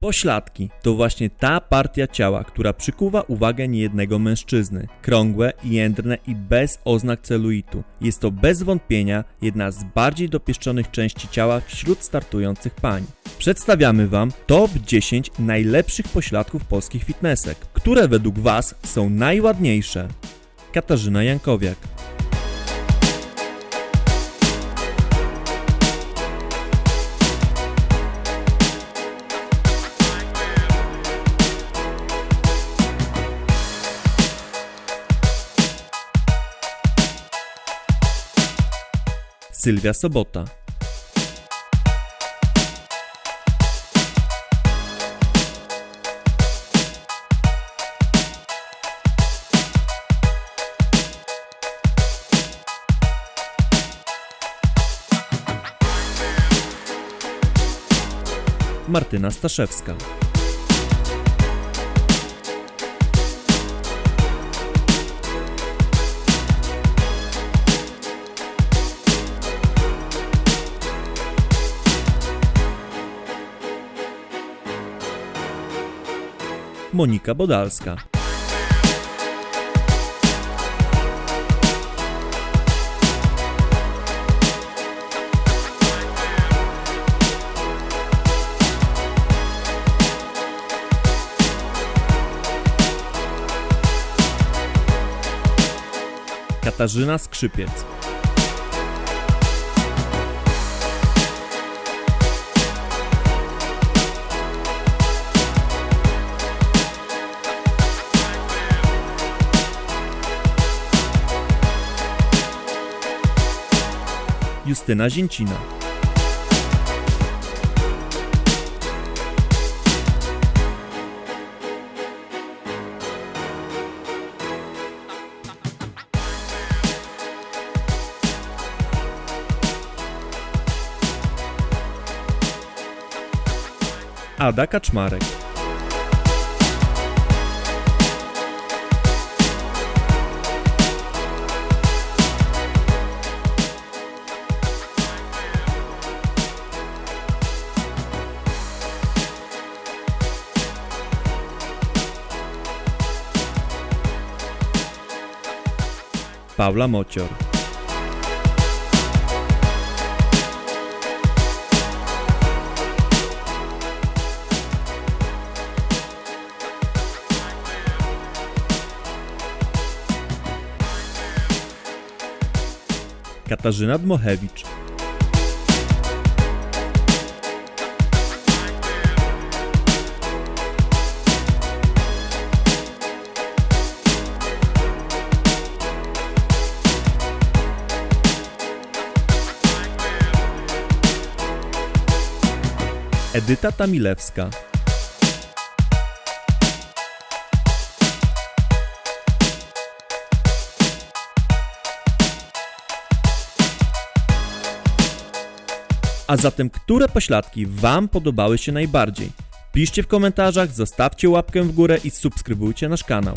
Pośladki to właśnie ta partia ciała, która przykuwa uwagę niejednego mężczyzny. Krągłe, jędrne i bez oznak celuitu. Jest to bez wątpienia jedna z bardziej dopieszczonych części ciała wśród startujących pań. Przedstawiamy Wam top 10 najlepszych pośladków polskich fitnessek, które według Was są najładniejsze. Katarzyna Jankowiak. Sylwia Sobota. Martyna Staszewska. Monika Bodalska. Katarzyna Skrzypiec. Justyna Zięcina. Ada Kaczmarek. Paula Mocior. Katarzyna Dmochewicz. Edyta Tamilewska. A zatem, które pośladki Wam podobały się najbardziej? Piszcie w komentarzach, zostawcie łapkę w górę i subskrybujcie nasz kanał.